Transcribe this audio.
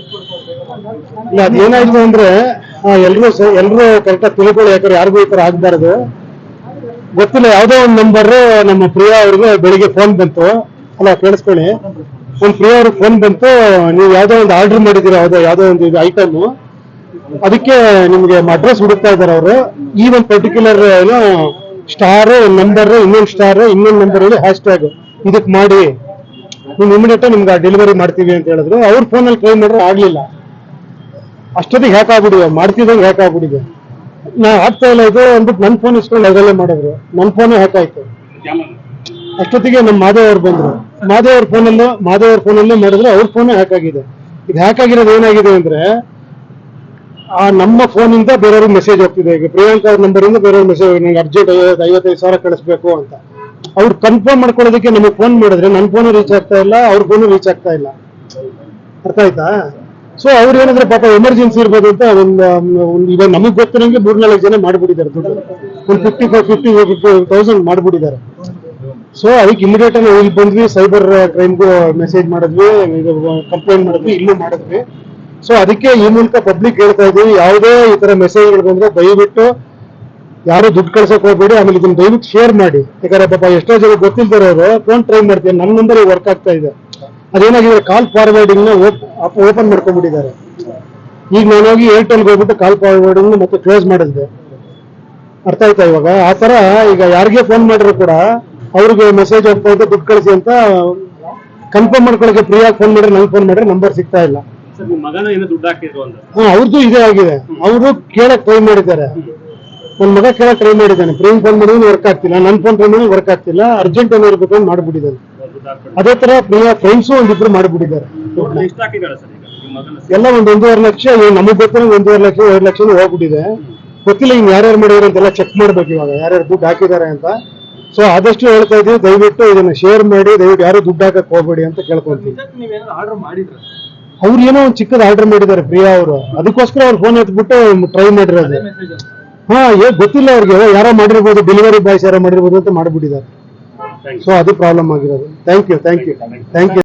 ಇಲ್ಲ, ಅದೇನಾಯ್ತು ಅಂದ್ರೆ ಎಲ್ಲರೂ ಎಲ್ಲರೂ ಕರೆಕ್ಟಾಗಿ ತಿಳ್ಕೊಳ್ಳಿ ಯಾಕಂದ್ರೆ ಯಾರಿಗೂ ಈ ತರ ಆಗ್ಬಾರ್ದು. ಗೊತ್ತಿಲ್ಲ, ಯಾವ್ದೋ ಒಂದು ನಂಬರ್ ನಮ್ಮ ಪ್ರಿಯಾ ಅವ್ರಿಗೆ ಬೆಳಿಗ್ಗೆ ಫೋನ್ ಬಂತು. ಅಲ್ಲ, ಕೇಳಿಸ್ಕೊಳ್ಳಿ. ಒಂದು ಪ್ರಿಯಾ ಅವ್ರಿಗೆ ಫೋನ್ ಬಂತು, ನೀವು ಯಾವ್ದೋ ಒಂದು ಆರ್ಡರ್ ಮಾಡಿದಿರ ಯಾವ್ದೋ ಯಾವ್ದೋ ಒಂದು ಇದು ಐಟಮ್ ಅದಕ್ಕೆ ನಿಮ್ಗೆ ಅಡ್ರೆಸ್ ಹುಡುಕ್ತಾ ಇದಾರೆ ಅವರು. ಈ ಒಂದು ಪರ್ಟಿಕ್ಯುಲರ್ ಏನೋ ಸ್ಟಾರ್ ನಂಬರ್ ಇನ್ನೊಂದು ಸ್ಟಾರ್ ಇನ್ನೊಂದು ನಂಬರ್ ಹೇಳಿ ಹ್ಯಾಶ್ ಇದಕ್ ಮಾಡಿ. ನೀವು ಇಮಿಡಿಯೇಟ್ ನಿಮ್ಗೆ ಡೆಲಿವರಿ ಮಾಡ್ತೀವಿ ಅಂತ ಹೇಳಿದ್ರು. ಅವ್ರ ಫೋನಲ್ಲಿ ಟ್ರೈ ಮಾಡಿದ್ರೆ ಆಗ್ಲಿಲ್ಲ. ಅಷ್ಟೊತ್ತಿಗೆ ಹ್ಯಾಕ್ ಆಗ್ಬಿಡಿದೆ ಮಾಡ್ತಿದ್ದಂಗೆ ಹ್ಯಾಕ್ ಆಗ್ಬಿಡಿದೆ ನಾ ಆಗ್ತಾ ಇಲ್ಲ ಇದು ಅಂದ್ಬಿಟ್ಟು ನನ್ನ ಫೋನ್ ಇಸ್ಕೊಂಡು ಅದರಲ್ಲೇ ಮಾಡಿದ್ರು. ನನ್ನ ಫೋನೇ ಹ್ಯಾಕ್ ಆಯ್ತು. ಅಷ್ಟೊತ್ತಿಗೆ ನಮ್ಮ ಮಾಧವ್ ಅವ್ರು ಬಂದ್ರು. ಮಾಧವ್ ಅವ್ರ ಫೋನಲ್ಲೂ ಮಾಧವ್ ಅವ್ರ ಫೋನಲ್ಲೂ ಮಾಡಿದ್ರೆ ಅವ್ರ ಫೋನೇ ಹ್ಯಾಕ್ ಆಗಿದೆ. ಇದು ಹ್ಯಾಕ್ ಆಗಿರೋದು ಏನಾಗಿದೆ ಅಂದ್ರೆ, ಆ ನಮ್ಮ ಫೋನಿಂದ ಬೇರೆಯವ್ರಿಗೆ ಮೆಸೇಜ್ ಹೋಗ್ತಿದೆ. ಈಗ ಪ್ರಿಯಾಂಕಾ ಅವ್ರ ನಂಬರಿಂದ ಬೇರೆಯವ್ರ ಮೆಸೇಜ್ ನಂಗೆ ಅರ್ಜೆಂಟ್ ಐವತ್ತೈದು ಸಾವಿರ ಕಳಿಸ್ಬೇಕು ಅಂತ. ಅವ್ರು ಕನ್ಫರ್ಮ್ ಮಾಡ್ಕೊಳ್ಳೋದಕ್ಕೆ ನಮಗೆ ಫೋನ್ ಮಾಡಿದ್ರೆ ನನ್ನ ಫೋನು ರೀಚ್ ಆಗ್ತಾ ಇಲ್ಲ, ಅವ್ರ ಫೋನು ರೀಚ್ ಆಗ್ತಾ ಇಲ್ಲ. ಅರ್ಥ ಆಯ್ತಾ? ಸೊ ಅವ್ರು ಏನಂದ್ರೆ ಪಾಪ ಎಮರ್ಜೆನ್ಸಿ ಇರ್ಬೋದು ಅಂತ ಒಂದು ಇವಾಗ ನಮಗ್ ಗೊತ್ತಿರಂಗೆ ಮೂರ್ನಾಲ್ಕು ಜನ ಮಾಡ್ಬಿಟ್ಟಿದ್ದಾರೆ ದುಡ್ಡು. ಒಂದು ಫಿಫ್ಟಿ ಫೈವ್ ಫಿಫ್ಟಿ ತೌಸಂಡ್ ಮಾಡ್ಬಿಟ್ಟಿದ್ದಾರೆ. ಸೊ ಅದಕ್ಕೆ ಇಮಿಡಿಯೇಟ್ ಆಗಿ ಇಲ್ಲಿ ಬಂದ್ವಿ ಸೈಬರ್ ಕ್ರೈಮ್ಗೂ ಮೆಸೇಜ್ ಮಾಡಿದ್ವಿ ಕಂಪ್ಲೇಂಟ್ ಮಾಡಿದ್ವಿ, ಇಲ್ಲೂ ಮಾಡಿದ್ವಿ. ಸೊ ಅದಕ್ಕೆ ಈ ಮೂಲಕ ಪಬ್ಲಿಕ್ ಹೇಳ್ತಾ ಇದ್ವಿ ಯಾವುದೇ ಈ ತರ ಮೆಸೇಜ್ಗಳು ಬಂದ್ರೆ ದಯವಿಟ್ಟು ಯಾರು ದುಡ್ಡು ಕಳ್ಸಕ್ ಹೋಗ್ಬೇಡಿ ಆಮೇಲೆ ಇದನ್ನ ದಯವಿಟ್ಟು ಶೇರ್ ಮಾಡಿ. ಯಾಕಂದ್ರೆ ಪಾಪ ಎಷ್ಟೋ ಜನ ಗೊತ್ತಿಲ್ದಿರೋರು ಫೋನ್ ಟ್ರೈ ಮಾಡ್ತೀನಿ ನನ್ನ ನಂಬರ್ ವರ್ಕ್ ಆಗ್ತಾ ಇದೆ. ಅದೇನಾಗಿದೆ ಕಾಲ್ ಫಾರ್ವರ್ಡಿಂಗ್ನ ಓಪನ್ ಮಾಡ್ಕೊಂಡ್ಬಿಟ್ಟಿದ್ದಾರೆ. ಈಗ ನಾನು ಹೋಗಿ ಏರ್ಟೆಲ್ಗೆ ಹೋಗ್ಬಿಟ್ಟು ಕಾಲ್ ಫಾರ್ವರ್ಡಿಂಗ್ ಮತ್ತೆ ಕ್ಲೋಸ್ ಮಾಡಿದ್ದೆ. ಅರ್ಥ ಆಯ್ತಾ ಇವಾಗ? ಆ ತರ ಈಗ ಯಾರಿಗೆ ಫೋನ್ ಮಾಡಿದ್ರು ಕೂಡ ಅವ್ರಿಗೆ ಮೆಸೇಜ್ ಹೋಗ್ತಾ ಇದೆ ದುಡ್ಡು ಕಳಿಸಿ ಅಂತ ಕನ್ಫರ್ಮ್ ಮಾಡ್ಕೊಳಕ್ಕೆ ಫ್ರೀಯಾಗಿ ಫೋನ್ ಮಾಡಿದ್ರೆ ನಂಗೆ ಫೋನ್ ಮಾಡಿದ್ರೆ ನಂಬರ್ ಸಿಗ್ತಾ ಇಲ್ಲ. ಹಾ ಅವ್ರದ್ದು ಇದೇ ಆಗಿದೆ. ಅವರು ಕೇಳಕ್ ಟ್ರೈ ಮಾಡಿದ್ದಾರೆ. ನನ್ನ ಮಗ ಕೇಳಕ್ ಟ್ರೈ ಮಾಡಿದ್ದಾನೆ. ಪ್ರೇಮ್ ಫೋನ್ ಮಾಡಿದ್ರೆ ವರ್ಕ್ ಆಗ್ತಿಲ್ಲ ನನ್ನ ಫೋನ್ ಟ್ರೈ ಮಾಡಿದ್ರೆ ವರ್ಕ್ ಆಗ್ತಿಲ್ಲ ಅರ್ಜೆಂಟ್ ಅನ್ನೋ ಇರ್ಬೇಕು ಅಂತ ಮಾಡ್ಬಿಟ್ಟಿದ್ದಾನೆ ಅದೇ ತರ ಪ್ರಿಯ ಫ್ರೆಂಡ್ಸು ಒಂದಿಬ್ರು ಮಾಡ್ಬಿಟ್ಟಿದ್ದಾರೆ. ಎಲ್ಲ ಒಂದ್ ಒಂದೂವರೆ ಲಕ್ಷ ನಮಗ್ ಗೊತ್ತಿರೋ ಒಂದೂವರೆ ಲಕ್ಷ ಎರಡು ಲಕ್ಷ ಹೋಗ್ಬಿಟ್ಟಿದೆ. ಗೊತ್ತಿಲ್ಲ ಹಿಂಗ್ ಯಾರ್ಯಾರು ಮಾಡಿದಾರೆ ಅಂತೆಲ್ಲ ಚೆಕ್ ಮಾಡ್ಬೇಕು ಇವಾಗ ಯಾರ್ಯಾರು ದುಡ್ಡು ಹಾಕಿದ್ದಾರೆ ಅಂತ. ಸೊ ಆದಷ್ಟು ಹೇಳ್ತಾ ಇದೀವಿ ದಯವಿಟ್ಟು ಇದನ್ನ ಶೇರ್ ಮಾಡಿ ದಯವಿಟ್ಟು ಯಾರು ದುಡ್ಡು ಹಾಕಕ್ ಹೋಗ್ಬೇಡಿ ಅಂತ ಕೇಳ್ಕೊಂತೀವಿ. ಅವ್ರು ಏನೋ ಒಂದು ಚಿಕ್ಕದ ಆರ್ಡರ್ ಮಾಡಿದ್ದಾರೆ ಪ್ರಿಯಾ ಅವರು. ಅದಕ್ಕೋಸ್ಕರ ಅವ್ರು ಫೋನ್ ಎತ್ಬಿಟ್ಟು ಟ್ರೈ ಮಾಡಿರೋದು. ಹಾ ಏನ್ ಗೊತ್ತಿಲ್ಲ ಅವ್ರಿಗೆ. ಯಾರೋ ಮಾಡಿರ್ಬೋದು ಡೆಲಿವರಿ ಬಾಯ್ಸ್ ಯಾರೋ ಮಾಡಿರ್ಬೋದು ಅಂತ ಮಾಡ್ಬಿಟ್ಟಿದ್ದಾರೆ. ಸೊ ಅದು ಪ್ರಾಬ್ಲಮ್ ಆಗಿರೋದು. Thank you thank you thank you